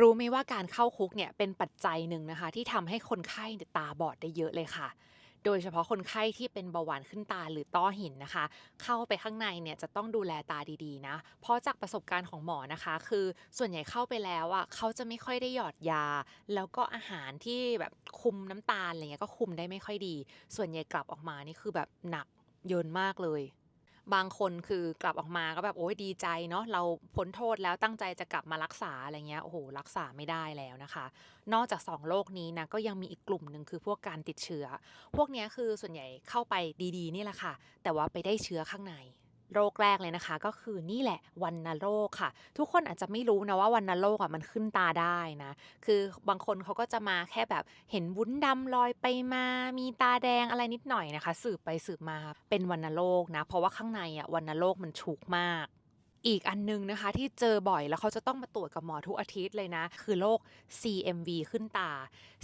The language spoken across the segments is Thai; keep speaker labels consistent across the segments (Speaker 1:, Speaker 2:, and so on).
Speaker 1: รู้ไหมว่าการเข้าคุกเนี่ยเป็นปัจจัยหนึ่งนะคะ ที่ทำให้คนไข้ตาบอดได้เยอะเลยค่ะ โดยเฉพาะคนไข้ที่เป็นเบาหวานขึ้นตาหรือต้อหินนะคะ เข้าไปข้างในเนี่ยจะต้องดูแลตาดีๆนะ เพราะจากประสบการณ์ของหมอนะคะ คือส่วนใหญ่เข้าไปแล้วอะเขาจะไม่ค่อยได้หยอดยา แล้วก็อาหารที่แบบคุมน้ำตาลอะไรเงี้ยก็คุมได้ไม่ค่อยดี ส่วนใหญ่กลับออกมานี่คือแบบหนักเยินมากเลย บางคนคือกลับออกมาก็แบบโอ้ยดีใจเนาะเราพ้นโทษแล้วตั้งใจจะกลับมารักษาอะไรเงี้ยโอ้โหรักษาไม่ได้แล้วนะคะ นอกจากสองโรคนี้นะก็ยังมีอีกกลุ่มหนึ่งคือพวกการติดเชื้อ พวกนี้คือส่วนใหญ่เข้าไปดีๆ นี่แหละค่ะ แต่ว่าไปได้เชื้อข้างใน โรคแรกเลยนะคะ ก็คือนี่แหละวันนโรคค่ะ ทุกคนอาจจะไม่รู้นะว่าวันนโรคอะมันขึ้นตาได้นะ คือบางคนเขาก็จะมาแค่แบบเห็นวุ้นดำลอยไปมา มีตาแดงอะไรนิดหน่อยนะคะ สืบไปสืบมาเป็นวันโรคนะ เพราะว่าข้างในอะวันโรคมันชุกมากอีกอันนึงนะคะที่เจอบ่อยแล้วเขาจะต้องมาตรวจกับหมอทุกอาทิตย์เลยนะ คือโรค CMV ขึ้นตา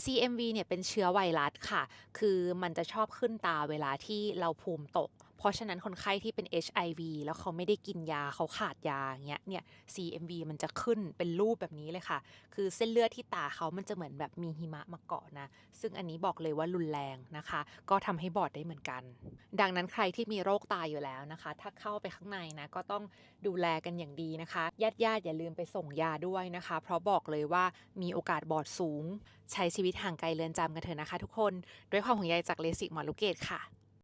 Speaker 1: CMV เนี่ยเป็นเชื้อไวรัสค่ะ คือมันจะชอบขึ้นตาเวลาที่เราภูมิตกเพราะฉะนั้นคนไข้ที่เป็น HIV แล้วเขาไม่ได้กินยาเขาขาดยาอย่างเงี้ยเนี่ย CMV มันจะขึ้นเป็นรูปแบบนี้เลยค่ะ คือเส้นเลือดที่ตาเขามันจะเหมือนแบบมีหิมะมาเกาะนะ ซึ่งอันนี้บอกเลยว่ารุนแรงนะคะ ก็ทำให้บอดได้เหมือนกัน ดังนั้นใครที่มีโรคตาอยู่แล้วนะคะ ถ้าเข้าไปข้างในนะก็ต้องดูแลกันอย่างดีนะคะญาติญาติๆอย่าลืมไปส่งยาด้วยนะคะ เพราะบอกเลยว่ามีโอกาสบอดสูง ใช้ชีวิตห่างไกลเรือนจำกันเถอะนะคะ ทุกคน ด้วยความห่วงใยจากเลสิกหมอลูกเกดค่ะ